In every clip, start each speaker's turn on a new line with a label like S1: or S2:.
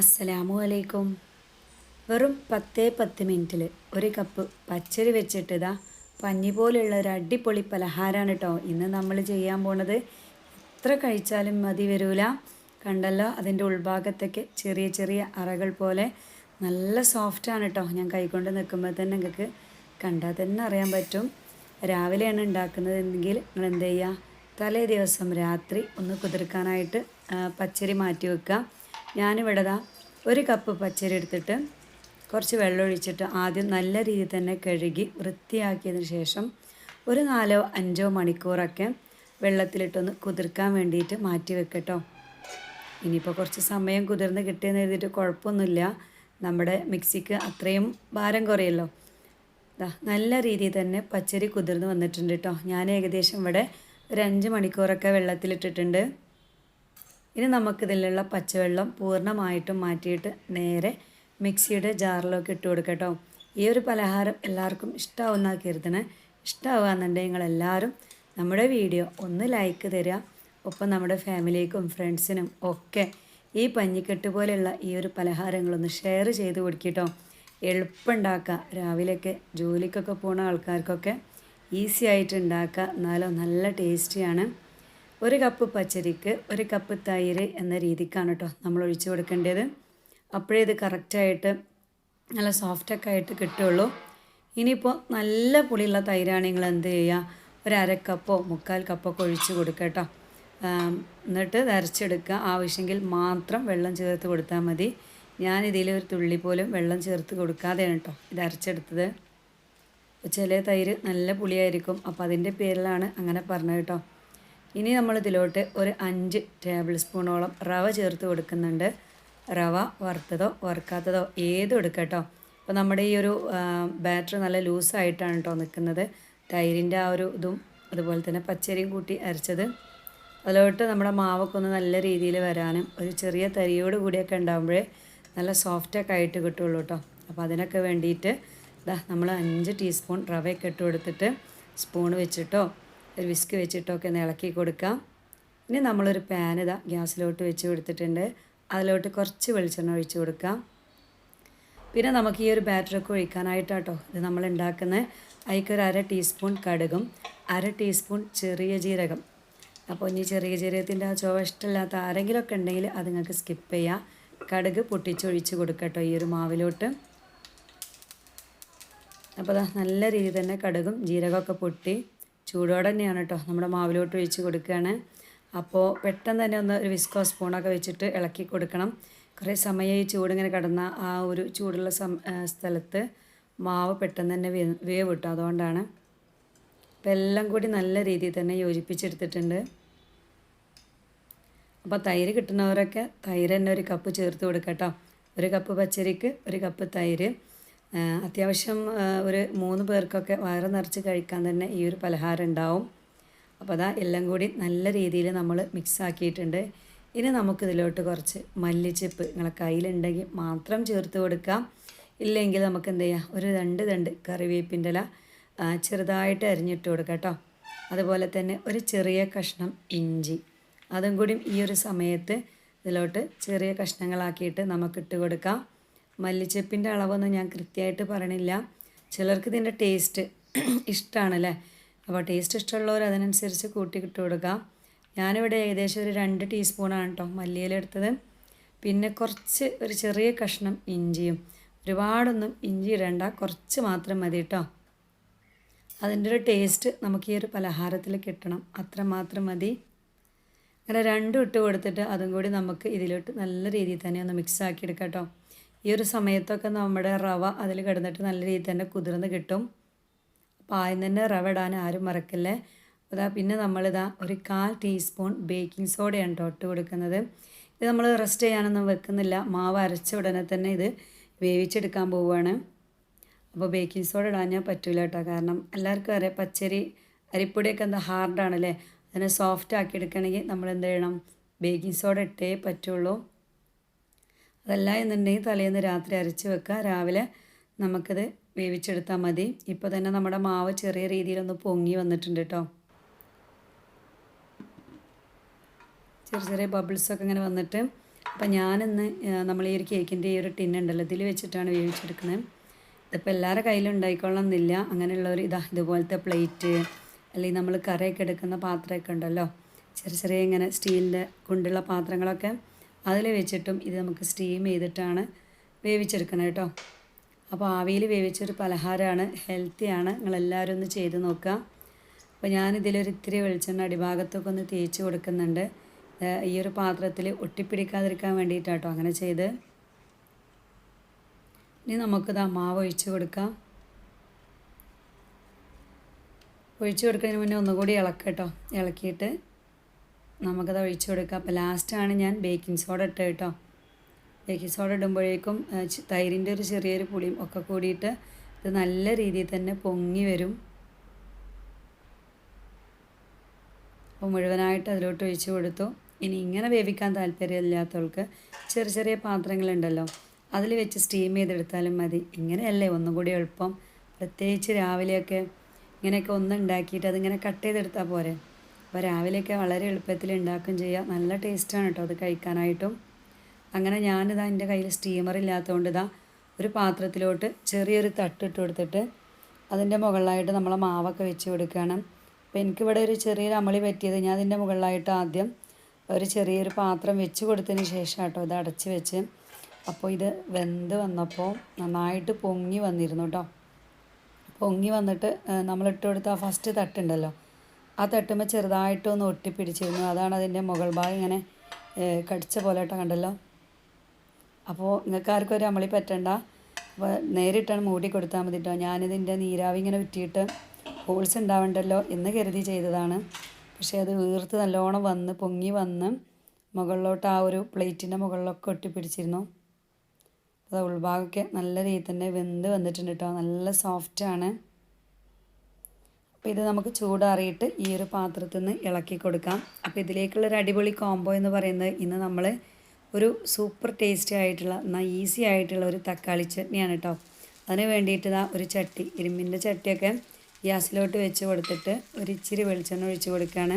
S1: അസ്സലാമു അലൈക്കും വെറും പത്തേ പത്ത് മിനിറ്റിൽ ഒരു കപ്പ് പച്ചരി വെച്ചിട്ട് പഞ്ഞി പോലെയുള്ള ഒരു അടിപൊളി പലഹാരമാണ് കേട്ടോ ഇന്ന് നമ്മൾ ചെയ്യാൻ പോണത് എത്ര കഴിച്ചാലും മതി വരൂല കണ്ടല്ലോ അതിൻ്റെ ഉൾഭാഗത്തൊക്കെ ചെറിയ ചെറിയ അറകൾ പോലെ നല്ല സോഫ്റ്റാണ് കേട്ടോ ഞാൻ കൈകൊണ്ട് നിൽക്കുമ്പോൾ തന്നെ നിങ്ങൾക്ക് കണ്ടാൽ തന്നെ അറിയാൻ പറ്റും രാവിലെയാണ് ഉണ്ടാക്കുന്നതെങ്കിൽ നിങ്ങൾ എന്ത് ചെയ്യുക തലേ ദിവസം രാത്രി ഒന്ന് കുതിർക്കാനായിട്ട് പച്ചരി മാറ്റി വെക്കുക ഞാനിവിടെ ദാ ഒരു കപ്പ് പച്ചരി എടുത്തിട്ട് കുറച്ച് വെള്ളം ഒഴിച്ചിട്ട് ആദ്യം നല്ല രീതിയിൽ തന്നെ കഴുകി വൃത്തിയാക്കിയതിന് ശേഷം ഒരു നാലോ അഞ്ചോ മണിക്കൂറൊക്കെ വെള്ളത്തിലിട്ടൊന്ന് കുതിർക്കാൻ വേണ്ടിയിട്ട് മാറ്റി വെക്കട്ടോ ഇനിയിപ്പോൾ കുറച്ച് സമയം കുതിർന്ന് കിട്ടിയെന്ന് എഴുതിയിട്ട് കുഴപ്പമൊന്നുമില്ല നമ്മുടെ മിക്സിക്ക് അത്രയും ഭാരം കുറയല്ലോ നല്ല രീതിയിൽ തന്നെ പച്ചരി കുതിർന്ന് വന്നിട്ടുണ്ട് കേട്ടോ ഞാൻ ഏകദേശം ഇവിടെ ഒരു അഞ്ച് മണിക്കൂറൊക്കെ വെള്ളത്തിലിട്ടിട്ടുണ്ട് ഇനി നമുക്കിതിലുള്ള പച്ചവെള്ളം പൂർണ്ണമായിട്ടും മാറ്റിയിട്ട് നേരെ മിക്സിയുടെ ജാറിലൊക്കെ ഇട്ട് കൊടുക്കട്ടോ ഈ ഒരു പലഹാരം എല്ലാവർക്കും ഇഷ്ടമാവുന്ന കരുതണേ ഇഷ്ടമാവുകയെന്നുണ്ടെങ്കിൽ നിങ്ങളെല്ലാവരും നമ്മുടെ വീഡിയോ ഒന്ന് ലൈക്ക് തരിക ഒപ്പം നമ്മുടെ ഫാമിലിക്കും ഫ്രണ്ട്സിനും ഒക്കെ ഈ പഞ്ഞിക്കെട്ട് പോലെയുള്ള ഈ ഒരു പലഹാരങ്ങളൊന്ന് ഷെയർ ചെയ്ത് കൊടുക്കിട്ടോ എളുപ്പമുണ്ടാക്കുക രാവിലെയൊക്കെ ജോലിക്കൊക്കെ പോണ ആൾക്കാർക്കൊക്കെ ഈസി ആയിട്ട് ഉണ്ടാക്കുക എന്നാലും നല്ല ടേസ്റ്റിയാണ് ഒരു കപ്പ് പച്ചരിക്ക് ഒരു കപ്പ് തൈര് എന്ന രീതിക്കാണ് കേട്ടോ നമ്മൾ ഒഴിച്ചു കൊടുക്കേണ്ടത് അപ്പോഴേ ഇത് കറക്റ്റായിട്ട് നല്ല സോഫ്റ്റൊക്കെ ആയിട്ട് കിട്ടുള്ളൂ ഇനിയിപ്പോൾ നല്ല പുളിയുള്ള തൈരാണ് നിങ്ങൾ എന്ത് ചെയ്യുക ഒരു അരക്കപ്പോ മുക്കാൽ കപ്പൊക്കെ ഒഴിച്ച് കൊടുക്കുക കേട്ടോ എന്നിട്ട് അരച്ചെടുക്കുക ആവശ്യമെങ്കിൽ മാത്രം വെള്ളം ചേർത്ത് കൊടുത്താൽ മതി ഞാൻ ഒരു തുള്ളി പോലും വെള്ളം ചേർത്ത് കൊടുക്കാതെയാണ് കേട്ടോ ഇത് അരച്ചെടുത്തത് ചില തൈര് നല്ല പുളിയായിരിക്കും അപ്പോൾ അതിൻ്റെ പേരിലാണ് അങ്ങനെ പറഞ്ഞത് കേട്ടോ ഇനി നമ്മൾ ഇതിലോട്ട് ഒരു അഞ്ച് ടേബിൾ സ്പൂണോളം റവ ചേർത്ത് കൊടുക്കുന്നുണ്ട് റവ വറുത്തതോ വറുക്കാത്തതോ ഏതും എടുക്കട്ടോ അപ്പോൾ നമ്മുടെ ഈ ഒരു ബാറ്റർ നല്ല ലൂസായിട്ടാണ് കേട്ടോ നിൽക്കുന്നത് തൈരിൻ്റെ ആ ഒരു ഇതും അതുപോലെ തന്നെ പച്ചരിയും കൂട്ടി അരച്ചത് അതിലോട്ട് നമ്മുടെ മാവൊക്കെ ഒന്ന് നല്ല രീതിയിൽ വരാനും ഒരു ചെറിയ തരിയോട് കൂടിയൊക്കെ ഉണ്ടാകുമ്പോഴേ നല്ല സോഫ്റ്റൊക്കെ ആയിട്ട് കിട്ടുള്ളൂ കേട്ടോ അപ്പോൾ അതിനൊക്കെ വേണ്ടിയിട്ട് ഇതാ നമ്മൾ അഞ്ച് ടീസ്പൂൺ റവയൊക്കെ ഇട്ട് കൊടുത്തിട്ട് സ്പൂൺ വെച്ചിട്ടോ ഒരു വിസ്ക് വെച്ചിട്ടൊക്കെ ഒന്ന് ഇളക്കി കൊടുക്കാം ഇനി നമ്മളൊരു പാൻ ഇതാ ഗ്യാസിലോട്ട് വെച്ച് കൊടുത്തിട്ടുണ്ട് അതിലോട്ട് കുറച്ച് വെളിച്ചെണ്ണ ഒഴിച്ച് കൊടുക്കാം പിന്നെ നമുക്ക് ഈ ഒരു ബാറ്ററൊക്കെ ഒഴിക്കാനായിട്ടാട്ടോ ഇത് നമ്മൾ ഉണ്ടാക്കുന്നത് അതിക്കൊരു അര ടീസ്പൂൺ കടുകും അര ടീസ്പൂൺ ചെറിയ ജീരകം അപ്പോൾ ഇനി ചെറിയ ജീരകത്തിൻ്റെ ആ ചുവ ഇഷ്ടമില്ലാത്ത ആരെങ്കിലുമൊക്കെ ഉണ്ടെങ്കിൽ അത് നിങ്ങൾക്ക് സ്കിപ്പ് ചെയ്യാം കടുക് പൊട്ടിച്ചൊഴിച്ച് കൊടുക്കട്ടോ ഈ ഒരു മാവിലോട്ട് അപ്പോൾ നല്ല രീതിയിൽ തന്നെ കടുകും ജീരകമൊക്കെ പൊട്ടി ചൂടോടെ തന്നെയാണ് കേട്ടോ നമ്മുടെ മാവിലോട്ട് ഒഴിച്ച് കൊടുക്കുകയാണ് അപ്പോൾ പെട്ടെന്ന് തന്നെ ഒന്ന് ഒരു വിസ്കോ സ്പൂണൊക്കെ വെച്ചിട്ട് ഇളക്കി കൊടുക്കണം കുറേ സമയം ഈ ചൂടിങ്ങനെ കിടന്ന ആ ഒരു ചൂടുള്ള സ്ഥലത്ത് മാവ് പെട്ടെന്ന് തന്നെ വേവ് കിട്ടും അതുകൊണ്ടാണ് അപ്പോൾ എല്ലാം കൂടി നല്ല രീതിയിൽ തന്നെ യോജിപ്പിച്ചെടുത്തിട്ടുണ്ട് അപ്പോൾ തൈര് കിട്ടുന്നവരൊക്കെ തൈര് തന്നെ ഒരു കപ്പ് ചേർത്ത് കേട്ടോ ഒരു കപ്പ് പച്ചരിക്ക് ഒരു കപ്പ് തൈര് അത്യാവശ്യം ഒരു മൂന്ന് പേർക്കൊക്കെ വയറ് നിറച്ച് കഴിക്കാൻ തന്നെ ഈ ഒരു പലഹാരം ഉണ്ടാവും അപ്പോൾ അതാ എല്ലാം കൂടി നല്ല രീതിയിൽ നമ്മൾ മിക്സ് ആക്കിയിട്ടുണ്ട് ഇനി നമുക്കിതിലോട്ട് കുറച്ച് മല്ലിച്ചപ്പ് നിങ്ങളെ കയ്യിലുണ്ടെങ്കിൽ മാത്രം ചേർത്ത് കൊടുക്കാം ഇല്ലെങ്കിൽ നമുക്ക് എന്ത് ചെയ്യാം ഒരു രണ്ട് രണ്ട് കറിവേപ്പിൻ്റെ ഇല ചെറുതായിട്ട് അരിഞ്ഞിട്ട് കൊടുക്കാം കേട്ടോ അതുപോലെ തന്നെ ഒരു ചെറിയ കഷ്ണം ഇഞ്ചി അതും കൂടി ഈ ഒരു സമയത്ത് ഇതിലോട്ട് ചെറിയ കഷ്ണങ്ങളാക്കിയിട്ട് നമുക്കിട്ട് കൊടുക്കാം മല്ലിച്ചപ്പിൻ്റെ അളവൊന്നും ഞാൻ കൃത്യമായിട്ട് പറയണില്ല ചിലർക്ക് ഇതിൻ്റെ ടേസ്റ്റ് ഇഷ്ടമാണല്ലേ അപ്പോൾ ടേസ്റ്റ് ഇഷ്ടമുള്ളവർ അതിനനുസരിച്ച് കൂട്ടി ഇട്ട് കൊടുക്കാം ഞാനിവിടെ ഏകദേശം ഒരു രണ്ട് ടീസ്പൂണാണ് കേട്ടോ മല്ലിയിലെടുത്തത് പിന്നെ കുറച്ച് ഒരു ചെറിയ കഷ്ണം ഇഞ്ചിയും ഒരുപാടൊന്നും ഇഞ്ചി ഇടേണ്ട കുറച്ച് മാത്രം മതി കേട്ടോ അതിൻ്റെ ഒരു ടേസ്റ്റ് നമുക്ക് ഈ ഒരു പലഹാരത്തിൽ കിട്ടണം അത്ര മാത്രം മതി അങ്ങനെ രണ്ടും ഇട്ട് കൊടുത്തിട്ട് അതും കൂടി നമുക്ക് ഇതിലോട്ട് നല്ല രീതിയിൽ തന്നെ ഒന്ന് മിക്സ് ആക്കി എടുക്കാം കേട്ടോ ഈ ഒരു സമയത്തൊക്കെ നമ്മുടെ റവ അതിൽ കിടന്നിട്ട് നല്ല രീതിയിൽ തന്നെ കുതിർന്ന് കിട്ടും അപ്പോൾ ആദ്യം തന്നെ റവ ഇടാൻ ആരും മറക്കല്ലേ അതാ പിന്നെ നമ്മളിതാ ഒരു കാൽ ടീസ്പൂൺ ബേക്കിംഗ് സോഡയാണ് തൊട്ട് കൊടുക്കുന്നത് ഇത് നമ്മൾ റെസ്റ്റ് ചെയ്യാനൊന്നും വെക്കുന്നില്ല മാവ് അരച്ച ഉടനെ തന്നെ ഇത് വേവിച്ചെടുക്കാൻ പോവുകയാണ് അപ്പോൾ ബേക്കിംഗ് സോഡ ഇടാൻ ഞാൻ പറ്റില്ല കേട്ടോ കാരണം എല്ലാവർക്കും അറിയാം പച്ചരി അരിപ്പൊടിയൊക്കെ എന്താ ഹാർഡാണല്ലേ അതിനെ സോഫ്റ്റ് ആക്കി എടുക്കണമെങ്കിൽ നമ്മൾ എന്ത് ചെയ്യണം ബേക്കിംഗ് സോഡ ഇട്ടേ പറ്റുള്ളൂ അതല്ല എന്നുണ്ടെങ്കിൽ തലേന്ന് രാത്രി അരച്ച് വെക്കുക രാവിലെ നമുക്കത് വേവിച്ചെടുത്താൽ മതി ഇപ്പോൾ തന്നെ നമ്മുടെ മാവ് ചെറിയ രീതിയിലൊന്ന് പൊങ്ങി വന്നിട്ടുണ്ട് കേട്ടോ ചെറിയ ചെറിയ ബബിൾസൊക്കെ ഇങ്ങനെ വന്നിട്ട് അപ്പം ഞാനിന്ന് നമ്മൾ ഈ ഒരു കേക്കിൻ്റെ ഈ ഒരു ഉണ്ടല്ലോ ഇതിൽ വെച്ചിട്ടാണ് വേവിച്ചെടുക്കുന്നത് ഇതിപ്പോൾ എല്ലാവരുടെ കയ്യിലും ഉണ്ടായിക്കൊള്ളണം എന്നില്ല ഒരു ഇതാ ഇതുപോലത്തെ പ്ലേറ്റ് അല്ലെങ്കിൽ നമ്മൾ കറിയൊക്കെ എടുക്കുന്ന പാത്രമൊക്കെ ഉണ്ടല്ലോ ചെറിയ ചെറിയ ഇങ്ങനെ സ്റ്റീലിൻ്റെ കൊണ്ടുള്ള പാത്രങ്ങളൊക്കെ അതിൽ വെച്ചിട്ടും ഇത് നമുക്ക് സ്റ്റീം ചെയ്തിട്ടാണ് വേവിച്ചെടുക്കണം കേട്ടോ അപ്പോൾ ആവിയിൽ വേവിച്ചൊരു പലഹാരമാണ് ഹെൽത്തിയാണ് നിങ്ങളെല്ലാവരും ഒന്ന് ചെയ്ത് നോക്കുക അപ്പോൾ ഞാനിതിലൊരു ഇത്തിരി വെളിച്ചെണ്ണ അടിഭാഗത്തൊക്കെ ഒന്ന് തേച്ച് കൊടുക്കുന്നുണ്ട് ഈ ഒരു പാത്രത്തിൽ ഒട്ടിപ്പിടിക്കാതിരിക്കാൻ വേണ്ടിയിട്ടാട്ടോ അങ്ങനെ ചെയ്ത് ഇനി നമുക്കിതാ മാവ് ഒഴിച്ച് കൊടുക്കാം ഒഴിച്ച് കൊടുക്കുന്നതിന് മുന്നേ ഒന്നുകൂടി ഇളക്കട്ടോ ഇളക്കിയിട്ട് നമുക്കത് ഒഴിച്ചു കൊടുക്കുക അപ്പോൾ ലാസ്റ്റാണ് ഞാൻ ബേക്കിംഗ് സോഡ ഇട്ടത് കേട്ടോ ബേക്കിംഗ് സോഡ ഇടുമ്പോഴേക്കും തൈരിൻ്റെ ഒരു ചെറിയൊരു പുളിയും ഒക്കെ കൂടിയിട്ട് ഇത് നല്ല രീതിയിൽ തന്നെ പൊങ്ങി വരും അപ്പോൾ മുഴുവനായിട്ട് അതിലോട്ട് ഒഴിച്ചു കൊടുത്തു ഇനി ഇങ്ങനെ വേവിക്കാൻ താല്പര്യമില്ലാത്തവർക്ക് ചെറിയ ചെറിയ പാത്രങ്ങളുണ്ടല്ലോ അതിൽ വെച്ച് സ്റ്റീം ചെയ്തെടുത്താലും മതി ഇങ്ങനെയല്ലേ ഒന്നും കൂടി എളുപ്പം പ്രത്യേകിച്ച് രാവിലെയൊക്കെ ഇങ്ങനെയൊക്കെ ഒന്നുണ്ടാക്കിയിട്ട് അതിങ്ങനെ കട്ട് ചെയ്തെടുത്താൽ പോരെ അപ്പോൾ രാവിലെയൊക്കെ വളരെ എളുപ്പത്തിൽ ഉണ്ടാക്കുകയും ചെയ്യാം നല്ല ടേസ്റ്റാണ് കേട്ടോ അത് കഴിക്കാനായിട്ടും അങ്ങനെ ഞാനിതാ എൻ്റെ കയ്യിൽ സ്റ്റീമർ ഇല്ലാത്തതുകൊണ്ട് ഇതാ ഒരു പാത്രത്തിലോട്ട് ചെറിയൊരു തട്ടിട്ട് കൊടുത്തിട്ട് അതിൻ്റെ മുകളിലായിട്ട് നമ്മളെ മാവൊക്കെ വെച്ച് കൊടുക്കുകയാണ് അപ്പോൾ എനിക്കിവിടെ ഒരു ചെറിയൊരു അമളി പറ്റിയത് ഞാൻ അതിൻ്റെ മുകളിലായിട്ട് ആദ്യം ഒരു ചെറിയൊരു പാത്രം വെച്ച് കൊടുത്തതിന് ശേഷം കേട്ടോ ഇത് അടച്ച് വെച്ച് അപ്പോൾ ഇത് വെന്ത് വന്നപ്പോൾ നന്നായിട്ട് പൊങ്ങി വന്നിരുന്നു കേട്ടോ പൊങ്ങി വന്നിട്ട് നമ്മളിട്ട് കൊടുത്ത ആ ഫസ്റ്റ് തട്ടുണ്ടല്ലോ ആ തട്ടുമ്പോൾ ചെറുതായിട്ടൊന്ന് ഒട്ടിപ്പിടിച്ചിരുന്നു അതാണ് അതിൻ്റെ മുകൾ ഭാഗം ഇങ്ങനെ കടിച്ച പോലെട്ടോ കണ്ടല്ലോ അപ്പോൾ നിങ്ങൾക്ക് ആർക്കും ഒരു അമളി പറ്റണ്ട അപ്പോൾ നേരിട്ടാണ് മൂടി കൊടുത്താൽ മതി കേട്ടോ ഞാനിതിൻ്റെ നീരാവി ഇങ്ങനെ ഉറ്റിയിട്ട് ഹോൾസ് ഉണ്ടാവണ്ടല്ലോ എന്ന് കരുതി ചെയ്തതാണ് പക്ഷേ അത് വീർത്ത് നല്ലോണം വന്ന് പൊങ്ങി വന്ന് മുകളിലോട്ട് ആ ഒരു പ്ലേറ്റിൻ്റെ മുകളിലൊക്കെ ഒട്ടിപ്പിടിച്ചിരുന്നു അത് ഉൾഭാഗമൊക്കെ നല്ല രീതിയിൽ തന്നെ വെന്ത് വന്നിട്ടുണ്ട് കേട്ടോ നല്ല സോഫ്റ്റാണ് അപ്പോൾ ഇത് നമുക്ക് ചൂടാറിയിട്ട് ഈ ഒരു പാത്രത്തിൽ നിന്ന് ഇളക്കി കൊടുക്കാം അപ്പോൾ ഇതിലേക്കുള്ള ഒരു അടിപൊളി കോംബോ എന്ന് പറയുന്നത് ഇന്ന് നമ്മൾ ഒരു സൂപ്പർ ടേസ്റ്റി ആയിട്ടുള്ള എന്നാൽ ഈസി ആയിട്ടുള്ള ഒരു തക്കാളി ചട്നിയാണ് കേട്ടോ അതിന് വേണ്ടിയിട്ട് ഇതാ ഒരു ചട്ടി ഇരുമ്പിൻ്റെ ചട്ടിയൊക്കെ ഗ്യാസിലോട്ട് വെച്ച് കൊടുത്തിട്ട് ഒരു ഇച്ചിരി വെളിച്ചെണ്ണ ഒഴിച്ച് കൊടുക്കുകയാണ്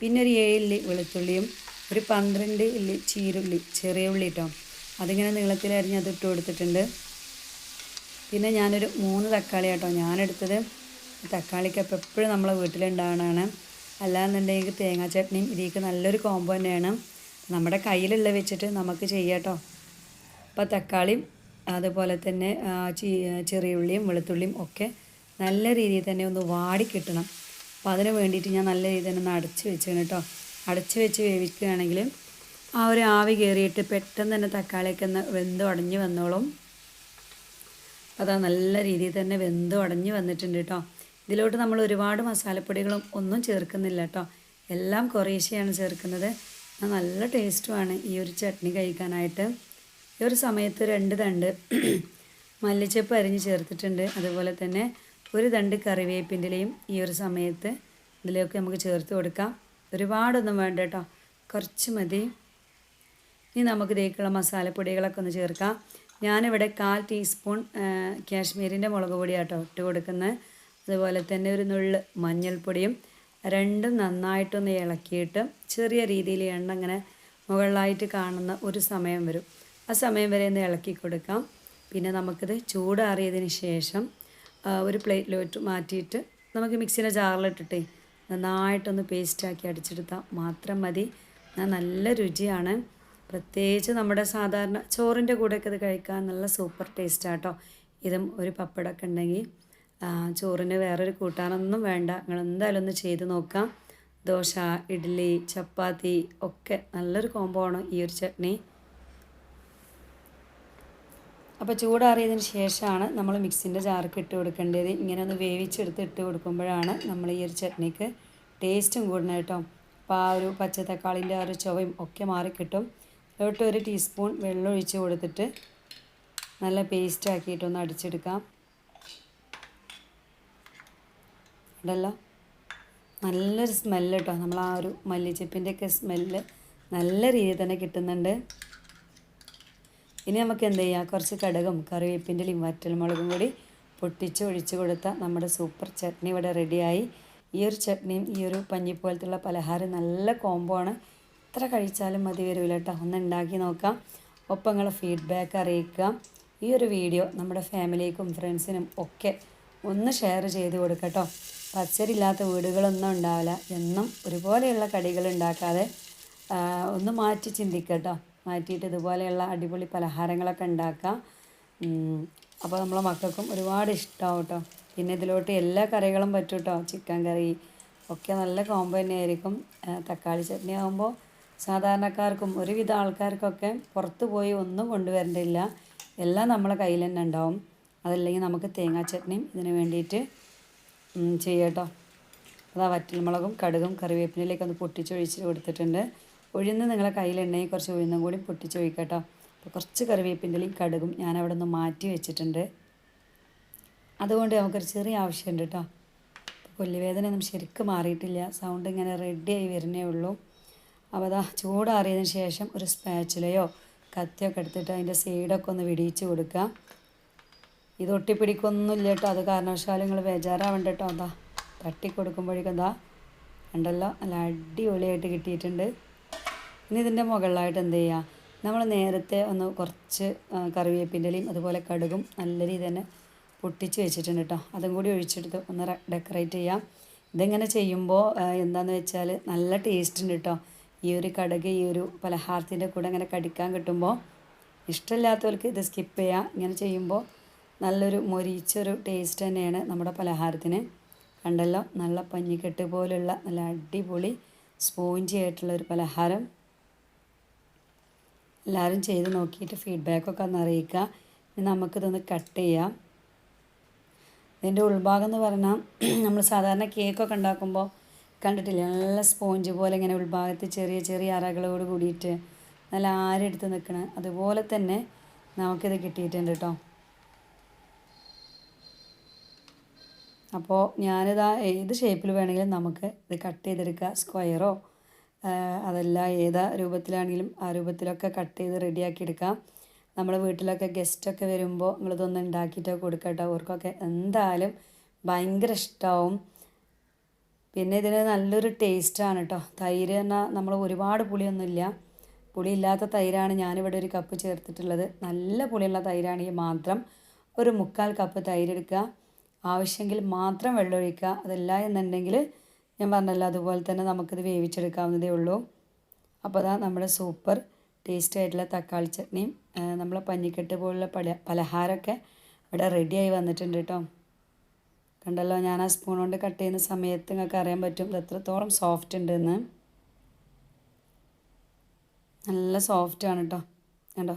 S1: പിന്നെ ഒരു ഏഴില്ലി വെളുത്തുള്ളിയും ഒരു പന്ത്രണ്ട് ഇല്ലി ചീരുള്ളി ചെറിയ ഉള്ളി കേട്ടോ അതിങ്ങനെ നീളത്തിലരിഞ്ഞ് ഇട്ട് കൊടുത്തിട്ടുണ്ട് പിന്നെ ഞാനൊരു മൂന്ന് തക്കാളി കേട്ടോ ഞാനെടുത്തത് അപ്പം എപ്പോഴും നമ്മളെ വീട്ടിലുണ്ടാവണതാണ് അല്ലാന്നുണ്ടെങ്കിൽ തേങ്ങാ ചട്നിയും ഇതിലേക്ക് നല്ലൊരു കോംബോ തന്നെയാണ് നമ്മുടെ കയ്യിലുള്ള വെച്ചിട്ട് നമുക്ക് ചെയ്യാട്ടോ അപ്പോൾ തക്കാളിയും അതുപോലെ തന്നെ ചെറിയുള്ളിയും വെളുത്തുള്ളിയും ഒക്കെ നല്ല രീതിയിൽ തന്നെ ഒന്ന് വാടി കിട്ടണം അപ്പോൾ അതിന് വേണ്ടിയിട്ട് ഞാൻ നല്ല രീതിയിൽ തന്നെ ഒന്ന് അടച്ച് വെച്ചാണ് കേട്ടോ അടച്ച് വെച്ച് വേവിക്കുകയാണെങ്കിൽ ആ ഒരു ആവി കയറിയിട്ട് പെട്ടെന്ന് തന്നെ തക്കാളിയൊക്കെ ഒന്ന് വെന്ത് അടഞ്ഞ് വന്നോളും അപ്പോൾ അതാ നല്ല രീതിയിൽ തന്നെ വെന്ത് അടഞ്ഞ് വന്നിട്ടുണ്ട് കേട്ടോ ഇതിലോട്ട് നമ്മൾ ഒരുപാട് മസാലപ്പൊടികളും ഒന്നും ചേർക്കുന്നില്ല കേട്ടോ എല്ലാം കുറേശ്ശെയാണ് ചേർക്കുന്നത് നല്ല ടേസ്റ്റുമാണ് ഈ ഒരു ചട്നി കഴിക്കാനായിട്ട് ഈ ഒരു സമയത്ത് രണ്ട് തണ്ട് മല്ലിച്ചപ്പ് അരിഞ്ഞ് ചേർത്തിട്ടുണ്ട് അതുപോലെ തന്നെ ഒരു തണ്ട് കറിവേപ്പിൻ്റെയും ഈ ഒരു സമയത്ത് ഇതിലേക്ക് നമുക്ക് ചേർത്ത് കൊടുക്കാം ഒരുപാടൊന്നും വേണ്ട കേട്ടോ കുറച്ച് മതി ഇനി നമുക്ക് ഇതേക്കുള്ള മസാലപ്പൊടികളൊക്കെ ഒന്ന് ചേർക്കാം ഞാനിവിടെ കാൽ ടീസ്പൂൺ കാശ്മീരിൻ്റെ മുളക് പൊടിയാട്ടോ ഇട്ട് കൊടുക്കുന്നത് അതുപോലെ തന്നെ ഒരു നുള്ള് മഞ്ഞൾപ്പൊടിയും രണ്ടും നന്നായിട്ടൊന്ന് ഇളക്കിയിട്ട് ചെറിയ രീതിയിൽ എണ്ണ അങ്ങനെ മുകളിലായിട്ട് കാണുന്ന ഒരു സമയം വരും ആ സമയം വരെ ഒന്ന് ഇളക്കി കൊടുക്കാം പിന്നെ നമുക്കിത് ചൂടാറിയതിന് ശേഷം ഒരു പ്ലേറ്റിലോട്ട് മാറ്റിയിട്ട് നമുക്ക് മിക്സിൻ്റെ ജാറിലിട്ടിട്ടേ നന്നായിട്ടൊന്ന് പേസ്റ്റാക്കി അടിച്ചെടുത്താൽ മാത്രം മതി നല്ല രുചിയാണ് പ്രത്യേകിച്ച് നമ്മുടെ സാധാരണ ചോറിൻ്റെ കൂടെയൊക്കെ ഇത് കഴിക്കാൻ നല്ല സൂപ്പർ ടേസ്റ്റാട്ടോ ഇതും ഒരു പപ്പടമൊക്കെ ഉണ്ടെങ്കിൽ ചോറിന് വേറൊരു കൂട്ടാനൊന്നും വേണ്ട നിങ്ങൾ എന്തായാലും ഒന്ന് ചെയ്ത് നോക്കാം ദോശ ഇഡ്ഡലി ചപ്പാത്തി ഒക്കെ നല്ലൊരു കോംബോ ആണ് ഈ ഒരു ചട്നി അപ്പോൾ ചൂടാറിയതിന് ശേഷമാണ് നമ്മൾ മിക്സിൻ്റെ ജാർക്ക് ഇട്ട് കൊടുക്കേണ്ടത് ഇങ്ങനെ ഒന്ന് വേവിച്ചെടുത്ത് ഇട്ട് കൊടുക്കുമ്പോഴാണ് നമ്മൾ ഈ ഒരു ചട്നിക്ക് ടേസ്റ്റും കൂടണം കേട്ടോ അപ്പോൾ ആ ഒരു പച്ച തക്കാളിൻ്റെ ആ ഒരു ചുവയും ഒക്കെ മാറിക്കിട്ടും ഇതോട്ട് ഒരു ടീസ്പൂൺ വെള്ളം ഒഴിച്ച് കൊടുത്തിട്ട് നല്ല പേസ്റ്റ് അടിച്ചെടുക്കാം ഉണ്ടല്ലോ നല്ലൊരു സ്മെല്ല് കേട്ടോ നമ്മൾ ആ ഒരു മല്ലിച്ചപ്പിൻ്റെയൊക്കെ സ്മെല്ല് നല്ല രീതിയിൽ തന്നെ കിട്ടുന്നുണ്ട് ഇനി നമുക്ക് എന്ത് ചെയ്യാം കുറച്ച് കടകും കറിവേപ്പിൻ്റെയും വറ്റൽമുളകും കൂടി പൊട്ടിച്ച് ഒഴിച്ചു കൊടുത്ത നമ്മുടെ സൂപ്പർ ചട്നി ഇവിടെ റെഡിയായി ഈ ഒരു ചട്നിയും ഈ ഒരു പഞ്ഞി പോലത്തുള്ള പലഹാരം നല്ല കോംബോ ആണ് എത്ര കഴിച്ചാലും മതി വരില്ല കേട്ടോ ഒന്ന് ഉണ്ടാക്കി നോക്കാം ഒപ്പം നിങ്ങളെ ഫീഡ്ബാക്ക് അറിയിക്കുക ഈ ഒരു വീഡിയോ നമ്മുടെ ഫാമിലിക്കും ഫ്രണ്ട്സിനും ഒക്കെ ഒന്ന് ഷെയർ ചെയ്ത് കൊടുക്കട്ടോ പച്ചരില്ലാത്ത വീടുകളൊന്നും ഉണ്ടാവില്ല എന്നും ഒരുപോലെയുള്ള കടികൾ ഉണ്ടാക്കാതെ ഒന്ന് മാറ്റി ചിന്തിക്കട്ടോ മാറ്റിയിട്ട് ഇതുപോലെയുള്ള അടിപൊളി പലഹാരങ്ങളൊക്കെ ഉണ്ടാക്കാം അപ്പോൾ നമ്മളെ മക്കൾക്കും ഒരുപാട് ഇഷ്ടമാവും കേട്ടോ പിന്നെ ഇതിലോട്ട് എല്ലാ കറികളും പറ്റും കേട്ടോ ചിക്കൻ കറി ഒക്കെ നല്ല കോംബോ ആയിരിക്കും തക്കാളി ചട്നി ആകുമ്പോൾ സാധാരണക്കാർക്കും ഒരുവിധ ആൾക്കാർക്കൊക്കെ പുറത്ത് പോയി ഒന്നും കൊണ്ടുവരേണ്ടില്ല എല്ലാം നമ്മളെ കയ്യിൽ തന്നെ ഉണ്ടാവും അതല്ലെങ്കിൽ നമുക്ക് തേങ്ങാ ചട്നിയും ഇതിന് വേണ്ടിയിട്ട് ചെയ്യാട്ടോ അതാ വറ്റൽമുളകും കടുകും കറിവേപ്പിനിലേക്ക് ഒന്ന് പൊട്ടിച്ചൊഴിച്ച് കൊടുത്തിട്ടുണ്ട് ഉഴുന്ന് നിങ്ങളെ എണ്ണയും കുറച്ച് ഉഴുന്നും കൂടി പൊട്ടിച്ചൊഴിക്കട്ടോ അപ്പോൾ കുറച്ച് കറിവേപ്പിൻ്റെലയും കടുകും അവിടെ നിന്ന് മാറ്റി വെച്ചിട്ടുണ്ട് അതുകൊണ്ട് നമുക്കൊരു ചെറിയ ആവശ്യമുണ്ട് കേട്ടോ കൊല്ലുവേദന ഒന്നും ശരിക്കും മാറിയിട്ടില്ല സൗണ്ട് ഇങ്ങനെ റെഡിയായി വരുന്നേ ഉള്ളൂ അപ്പോൾ അതാ ചൂടാറിയതിന് ശേഷം ഒരു സ്പാച്ചിലയോ കത്തിയൊക്കെ എടുത്തിട്ട് അതിൻ്റെ സൈഡൊക്കെ ഒന്ന് വിടിയിച്ച് കൊടുക്കുക ഇത് ഒട്ടിപ്പിടിക്കൊന്നുമില്ല കേട്ടോ അത് കാരണവശാലും നിങ്ങൾ ബേജാറാവണ്ട കേട്ടോ അതാ തട്ടിക്കൊടുക്കുമ്പോഴേക്കും എന്താ ഉണ്ടല്ലോ നല്ല അടിപൊളിയായിട്ട് കിട്ടിയിട്ടുണ്ട് ഇനി ഇതിൻ്റെ മുകളിലായിട്ട് എന്ത് ചെയ്യുക നമ്മൾ നേരത്തെ ഒന്ന് കുറച്ച് കറിവേപ്പിൻ്റെലയും അതുപോലെ കടുകും നല്ല രീതി തന്നെ പൊട്ടിച്ച് വെച്ചിട്ടുണ്ട് കേട്ടോ അതും കൂടി ഒഴിച്ചെടുത്ത് ഒന്ന് ഡെക്കറേറ്റ് ചെയ്യാം ഇതെങ്ങനെ ചെയ്യുമ്പോൾ എന്താണെന്ന് വെച്ചാൽ നല്ല ടേസ്റ്റ് ഉണ്ട് കേട്ടോ ഈ ഒരു കടുക് ഈ ഒരു പലഹാരത്തിൻ്റെ കൂടെ ഇങ്ങനെ കടിക്കാൻ കിട്ടുമ്പോൾ ഇഷ്ടമില്ലാത്തവർക്ക് ഇത് സ്കിപ്പ് ചെയ്യാം ഇങ്ങനെ ചെയ്യുമ്പോൾ നല്ലൊരു മൊരിച്ചൊരു ടേസ്റ്റ് തന്നെയാണ് നമ്മുടെ പലഹാരത്തിന് കണ്ടല്ലോ നല്ല പഞ്ഞിക്കെട്ട് പോലുള്ള നല്ല അടിപൊളി സ്പോഞ്ചി ആയിട്ടുള്ളൊരു പലഹാരം എല്ലാവരും ചെയ്ത് നോക്കിയിട്ട് ഫീഡ്ബാക്കൊക്കെ ഒന്ന് അറിയിക്കുക ഇനി നമുക്കിതൊന്ന് കട്ട് ചെയ്യാം ഇതിൻ്റെ ഉൾഭാഗം എന്ന് പറഞ്ഞാൽ നമ്മൾ സാധാരണ കേക്കൊക്കെ ഉണ്ടാക്കുമ്പോൾ കണ്ടിട്ടില്ല നല്ല സ്പോഞ്ച് പോലെ ഇങ്ങനെ ഉൾഭാഗത്ത് ചെറിയ ചെറിയ അറകളോട് കൂടിയിട്ട് നല്ല ആരെടുത്ത് നിൽക്കണം അതുപോലെ തന്നെ നമുക്കിത് കിട്ടിയിട്ടുണ്ട് കേട്ടോ അപ്പോൾ ഞാനിതാ ഏത് ഷേപ്പിൽ വേണമെങ്കിലും നമുക്ക് ഇത് കട്ട് ചെയ്തെടുക്കുക സ്ക്വയറോ അതല്ല ഏതാ രൂപത്തിലാണെങ്കിലും ആ രൂപത്തിലൊക്കെ കട്ട് ചെയ്ത് റെഡിയാക്കി എടുക്കാം നമ്മുടെ വീട്ടിലൊക്കെ ഗസ്റ്റൊക്കെ വരുമ്പോൾ നിങ്ങളിതൊന്ന് ഉണ്ടാക്കിയിട്ടോ കൊടുക്കട്ടോ അവർക്കൊക്കെ എന്തായാലും ഭയങ്കര ഇഷ്ടമാവും പിന്നെ ഇതിന് നല്ലൊരു ടേസ്റ്റാണ് കേട്ടോ തൈര് എന്നാൽ നമ്മൾ ഒരുപാട് പുളിയൊന്നുമില്ല പുളിയില്ലാത്ത തൈരാണ് ഞാനിവിടെ ഒരു കപ്പ് ചേർത്തിട്ടുള്ളത് നല്ല പുളിയുള്ള തൈരാണെങ്കിൽ മാത്രം ഒരു മുക്കാൽ കപ്പ് തൈരെടുക്കുക ആവശ്യമെങ്കിൽ മാത്രം വെള്ളമൊഴിക്കുക അതല്ല എന്നുണ്ടെങ്കിൽ ഞാൻ പറഞ്ഞല്ലോ അതുപോലെ തന്നെ നമുക്കിത് വേവിച്ചെടുക്കാവുന്നതേ ഉള്ളൂ അപ്പോൾ അതാ നമ്മുടെ സൂപ്പർ ടേസ്റ്റ് ആയിട്ടുള്ള തക്കാളി ചട്നിയും നമ്മളെ പഞ്ഞിക്കെട്ട് പോലുള്ള പല പലഹാരമൊക്കെ ഇവിടെ റെഡിയായി വന്നിട്ടുണ്ട് കേട്ടോ കണ്ടല്ലോ ഞാൻ ആ സ്പൂൺ കൊണ്ട് കട്ട് ചെയ്യുന്ന സമയത്ത് നിങ്ങൾക്ക് അറിയാൻ പറ്റും എത്രത്തോളം സോഫ്റ്റ് ഉണ്ടെന്ന് നല്ല സോഫ്റ്റാണ് കേട്ടോ കണ്ടോ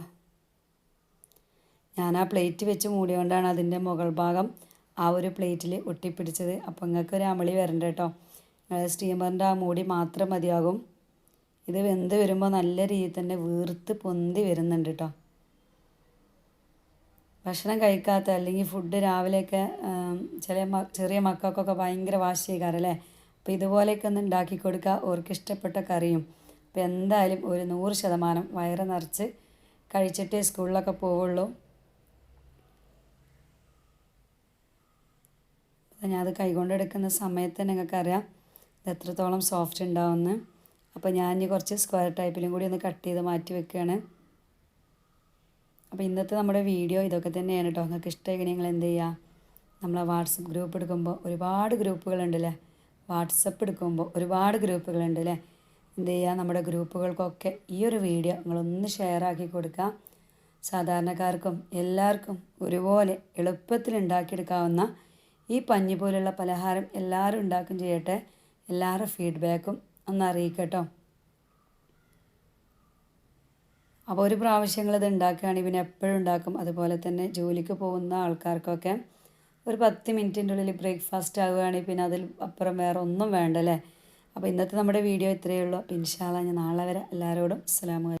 S1: ഞാൻ ആ പ്ലേറ്റ് വെച്ച് മൂടിയോണ്ടാണ് അതിൻ്റെ മുകൾ ഭാഗം ആ ഒരു പ്ലേറ്റിൽ ഒട്ടിപ്പിടിച്ചത് അപ്പോൾ നിങ്ങൾക്ക് ഒരു അമളി വരണ്ട കേട്ടോ സ്റ്റീമറിൻ്റെ ആ മൂടി മാത്രം മതിയാകും ഇത് വെന്ത് വരുമ്പോൾ നല്ല രീതിയിൽ തന്നെ വീർത്ത് പൊന്തി വരുന്നുണ്ട് കേട്ടോ ഭക്ഷണം കഴിക്കാത്ത അല്ലെങ്കിൽ ഫുഡ് രാവിലെയൊക്കെ ചില ചെറിയ മക്കൾക്കൊക്കെ ഭയങ്കര വാശി ചെയ്യാറല്ലേ അപ്പോൾ ഇതുപോലെയൊക്കെ ഒന്ന് ഉണ്ടാക്കി കൊടുക്കുക അവർക്ക് ഇഷ്ടപ്പെട്ട കറിയും അപ്പോൾ എന്തായാലും ഒരു നൂറ് ശതമാനം വയറ് നിറച്ച് കഴിച്ചിട്ടേ സ്കൂളിലൊക്കെ പോവുള്ളൂ അപ്പം ഞാൻ അത് കൈകൊണ്ട് എടുക്കുന്ന സമയത്ത് നിങ്ങൾക്കറിയാം ഇത് എത്രത്തോളം സോഫ്റ്റ് ഉണ്ടാവുമെന്ന് അപ്പോൾ ഞാൻ ഇനി കുറച്ച് സ്ക്വയർ ടൈപ്പിലും കൂടി ഒന്ന് കട്ട് ചെയ്ത് മാറ്റി വെക്കുകയാണ് അപ്പോൾ ഇന്നത്തെ നമ്മുടെ വീഡിയോ ഇതൊക്കെ തന്നെയാണ് കേട്ടോ നിങ്ങൾക്ക് ഇഷ്ടമെങ്കിൽ നിങ്ങൾ എന്ത് ചെയ്യുക നമ്മളെ വാട്സപ്പ് ഗ്രൂപ്പ് എടുക്കുമ്പോൾ ഒരുപാട് ഗ്രൂപ്പുകളുണ്ടല്ലേ വാട്സപ്പ് എടുക്കുമ്പോൾ ഒരുപാട് ഗ്രൂപ്പുകളുണ്ട് അല്ലേ എന്ത് ചെയ്യുക നമ്മുടെ ഗ്രൂപ്പുകൾക്കൊക്കെ ഈ ഒരു വീഡിയോ നിങ്ങളൊന്ന് ഷെയർ ആക്കി കൊടുക്കുക സാധാരണക്കാർക്കും എല്ലാവർക്കും ഒരുപോലെ എളുപ്പത്തിൽ ഉണ്ടാക്കിയെടുക്കാവുന്ന ഈ പഞ്ഞി പോലുള്ള പലഹാരം എല്ലാവരും ഉണ്ടാക്കും ചെയ്യട്ടെ എല്ലാവരുടെ ഫീഡ്ബാക്കും ഒന്ന് അറിയിക്കട്ടോ അപ്പോൾ ഒരു പ്രാവശ്യം നിങ്ങളത് ഉണ്ടാക്കുകയാണെങ്കിൽ പിന്നെ എപ്പോഴും ഉണ്ടാക്കും അതുപോലെ തന്നെ ജോലിക്ക് പോകുന്ന ആൾക്കാർക്കൊക്കെ ഒരു പത്ത് മിനിറ്റിൻ്റെ ഉള്ളിൽ ബ്രേക്ക്ഫാസ്റ്റ് ആകുകയാണെങ്കിൽ പിന്നെ അതിൽ അപ്പുറം വേറെ ഒന്നും വേണ്ടല്ലേ അപ്പോൾ ഇന്നത്തെ നമ്മുടെ വീഡിയോ ഇത്രയേ ഉള്ളൂ പിൻഷാല ഞാൻ നാളെ വരെ എല്ലാവരോടും അസ്സലാമു